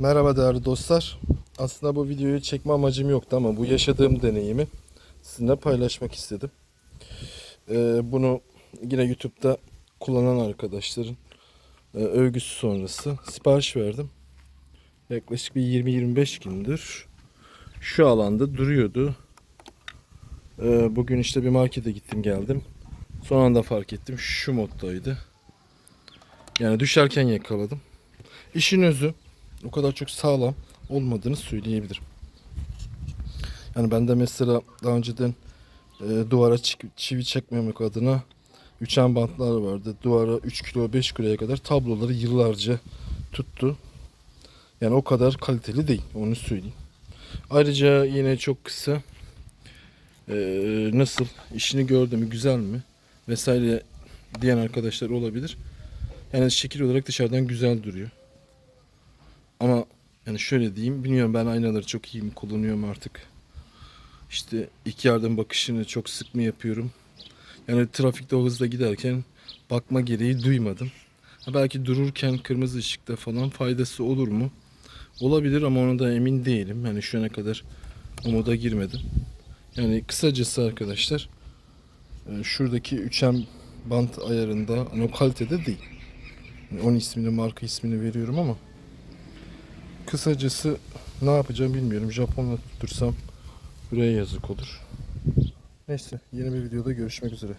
Merhaba değerli dostlar. Aslında bu videoyu çekme amacım yoktu ama bu yaşadığım deneyimi sizinle paylaşmak istedim. Ee, bunu yine YouTube'da kullanan arkadaşların e, övgüsü sonrası sipariş verdim. Yaklaşık bir 20-25 gündür şu alanda duruyordu. Ee, bugün işte bir markete gittim geldim. Son anda fark ettim şu moddaydı. Yani düşerken yakaladım. İşin özü o kadar çok sağlam olmadığını söyleyebilirim. Yani bende mesela daha önceden e, duvara çi- çivi çekmemek adına üçen bantlar vardı. Duvara 3 kilo 5 kiloya kadar tabloları yıllarca tuttu. Yani o kadar kaliteli değil onu söyleyeyim. Ayrıca yine çok kısa e, nasıl işini gördü mü güzel mi vesaire diyen arkadaşlar olabilir. Yani şekil olarak dışarıdan güzel duruyor. Yani şöyle diyeyim bilmiyorum ben aynaları çok iyi mi kullanıyorum artık. İşte iki yardım bakışını çok sık mı yapıyorum. Yani trafikte o hızla giderken bakma gereği duymadım. Ha belki dururken kırmızı ışıkta falan faydası olur mu? Olabilir ama ona da emin değilim. Yani şu ana kadar o moda girmedim. Yani kısacası arkadaşlar e, şuradaki üçen bant ayarında hani o kalitede değil. Yani onun ismini marka ismini veriyorum ama kısacası ne yapacağım bilmiyorum. Japonla tuttursam buraya yazık olur. Neyse yeni bir videoda görüşmek üzere.